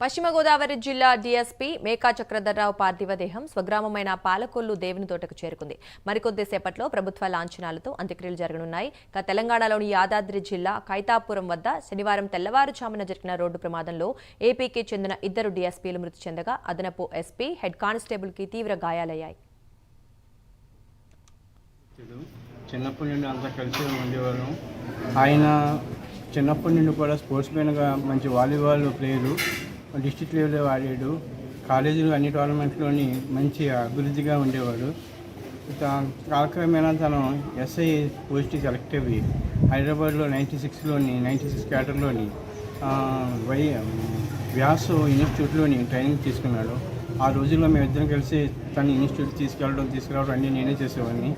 పశ్చిమ గోదావరి జిల్లా డీఎస్పీ మేకా చక్రధర్రావు పార్థివదేహం స్వగ్రామమైన పాలకొల్లు దేవుని తోటకు చేరుకుంది. మరికొద్దిసేపట్లో ప్రభుత్వ లాంఛనాలతో అంత్యక్రియలు జరగనున్నాయి. ఇక తెలంగాణలోని యాదాద్రి జిల్లా కైతాపురం వద్ద శనివారం తెల్లవారుజామున జరిగిన రోడ్డు ప్రమాదంలో ఏపీకి చెందిన ఇద్దరు డీఎస్పీలు మృతి చెందగా అదనపు ఎస్పీ హెడ్ కానిస్టేబుల్కి తీవ్ర గాయాలయ్యాయి. చిన్నప్పటి నుండి అంతా కలిసి ఉండేవాళ్ళం. ఆయన చిన్నప్పటి నుండి కూడా స్పోర్ట్స్ మ్యాన్గా మంచి వాలీబాల్ ప్లేయరు. డిస్ట్రిక్ట్ లెవెల్లో ఆడాడు కాలేజీలో అన్ని టోర్నమెంట్లోని మంచి అభివృద్ధిగా ఉండేవాడు. కాలక్రమేణా తను ఎస్ఐ పోస్ట్కి సెలెక్ట్ అయ్యి హైదరాబాద్లో నైంటీ సిక్స్లోని నైంటీ సిక్స్ క్యాటర్లోని వై వ్యాసు ఇన్స్టిట్యూట్లోని ట్రైనింగ్ తీసుకున్నాడు. ఆ రోజుల్లో మేము ఇద్దరం కలిసి తన ఇన్స్టిట్యూట్ తీసుకెళ్ళడం తీసుకురావడం అన్నీ నేనే చేసేవాడిని.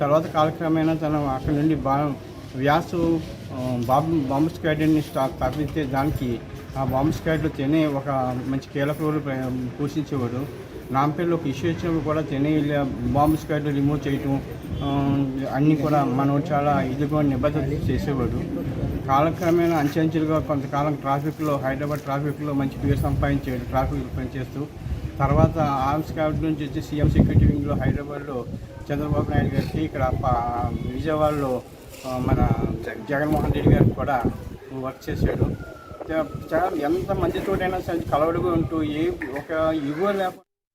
తర్వాత కాలక్రమేణా తను అక్కడ నుండి బా వ్యాసు బాంబు బాంబు స్క్వాడ్ని స్టా దానికి ఆ బాంబు స్క్వాడ్లో తినే ఒక మంచి కీలక రోల్ పోషించేవాడు. నాంపల్లిలో ఒక ఇష్యూ వచ్చినప్పుడు కూడా తినే బాంబు స్క్వాడ్ రిమూవ్ చేయటం అన్నీ కూడా మనం చాలా ఇదిగా నిబద్ధత చేసేవాడు. కాలక్రమేణా అంచెంచెలుగా కొంతకాలం ట్రాఫిక్లో హైదరాబాద్ ట్రాఫిక్లో మంచి పేరు సంపాదించేవాడు ట్రాఫిక్ పనిచేస్తూ తర్వాత ఆర్మ్స్ క్యాబ్ నుంచి వచ్చి సీఎం సెక్యూరిటీ వింగ్లో హైదరాబాద్లో చంద్రబాబు నాయుడు గారికి ఇక్కడ విజయవాడలో మన జగన్మోహన్ రెడ్డి గారికి కూడా వర్క్ చేశాడు. చాలా ఎంత మందితోటైనా సరే కలవడుగా ఉంటూ ఏ ఒక ఇగో లేకుండా